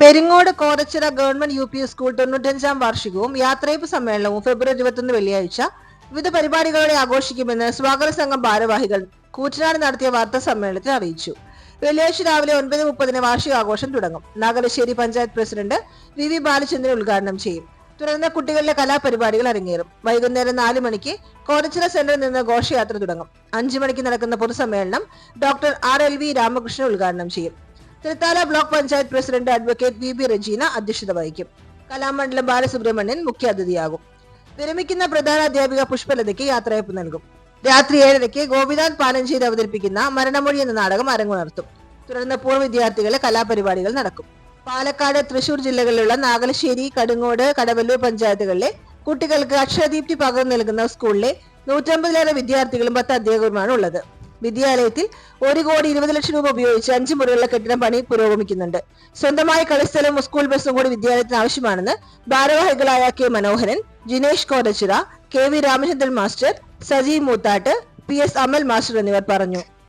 Peringode Kothachira government U P school തൊണ്ണൂറ്റഞ്ചാം വാർഷികവും യാത്രയപ്പ് സമ്മേളനവും ഫെബ്രുവരി ഇരുപത്തൊന്ന് വെള്ളിയാഴ്ച വിവിധ പരിപാടികളോടെ ആഘോഷിക്കുമെന്ന് സ്വാഗത സംഘം ഭാരവാഹികൾ കൂറ്റനാട് നടത്തിയ വാർത്താ സമ്മേളനത്തിൽ അറിയിച്ചു. വെള്ളിയാഴ്ച രാവിലെ ഒൻപത് മുപ്പതിന് വാർഷികാഘോഷം തുടങ്ങും. Nagalassery panchayat president V V Balachandran ഉദ്ഘാടനം ചെയ്യും. തുടർന്ന് കുട്ടികളുടെ കലാപരിപാടികൾ അരങ്ങേറും. വൈകുന്നേരം നാല് മണിക്ക് കോതച്ചിറ സെന്ററിൽ നിന്ന് ഘോഷയാത്ര തുടങ്ങും. അഞ്ചു മണിക്ക് നടക്കുന്ന പൊതുസമ്മേളനം doctor R L V Ramakrishnan ഉദ്ഘാടനം ചെയ്യും. Thrithala block panchayat president advocate V B Rejina അധ്യക്ഷത വഹിക്കും. കലാമണ്ഡലം ബാലസുബ്രഹ്മണ്യൻ മുഖ്യാതിഥിയാകും. വിരമിക്കുന്ന പ്രധാന അധ്യാപിക പുഷ്പലതയ്ക്ക് യാത്രയപ്പ് നൽകും. രാത്രി ഏഴരയ്ക്ക് ഗോപിനാഥ് പാലഞ്ചേരി അവതരിപ്പിക്കുന്ന മരണമൊഴി എന്ന നാടകം അരങ്ങുണർത്തും. തുടർന്ന് പൂർവ വിദ്യാർത്ഥികളെ കലാപരിപാടികൾ നടക്കും. പാലക്കാട് തൃശൂർ ജില്ലകളിലുള്ള നാഗലശ്ശേരി കടുങ്ങോട് കടവല്ലൂർ പഞ്ചായത്തുകളിലെ കുട്ടികൾക്ക് അക്ഷരദീപ്തി പകർന്നു നൽകുന്ന സ്കൂളിലെ നൂറ്റമ്പതിലേറെ വിദ്യാർത്ഥികളും പത്ത് അധ്യാപകരുമാണ് ഉള്ളത്. വിദ്യാലയത്തിൽ ഒരു കോടി ഇരുപത് ലക്ഷം രൂപ ഉപയോഗിച്ച് അഞ്ച് മുറികളിലെ കെട്ടിടം പണി പുരോഗമിക്കുന്നുണ്ട്. സ്വന്തമായി കളിസ്ഥലവും സ്കൂൾ ബസ്സും കൂടി വിദ്യാലയത്തിന് ആവശ്യമാണെന്ന് ഭാരവാഹികളായ K Manoharan Jinesh Kodachira K V Ramachandran master Sajeev Moothattu P S Amal master എന്നിവർ പറഞ്ഞു.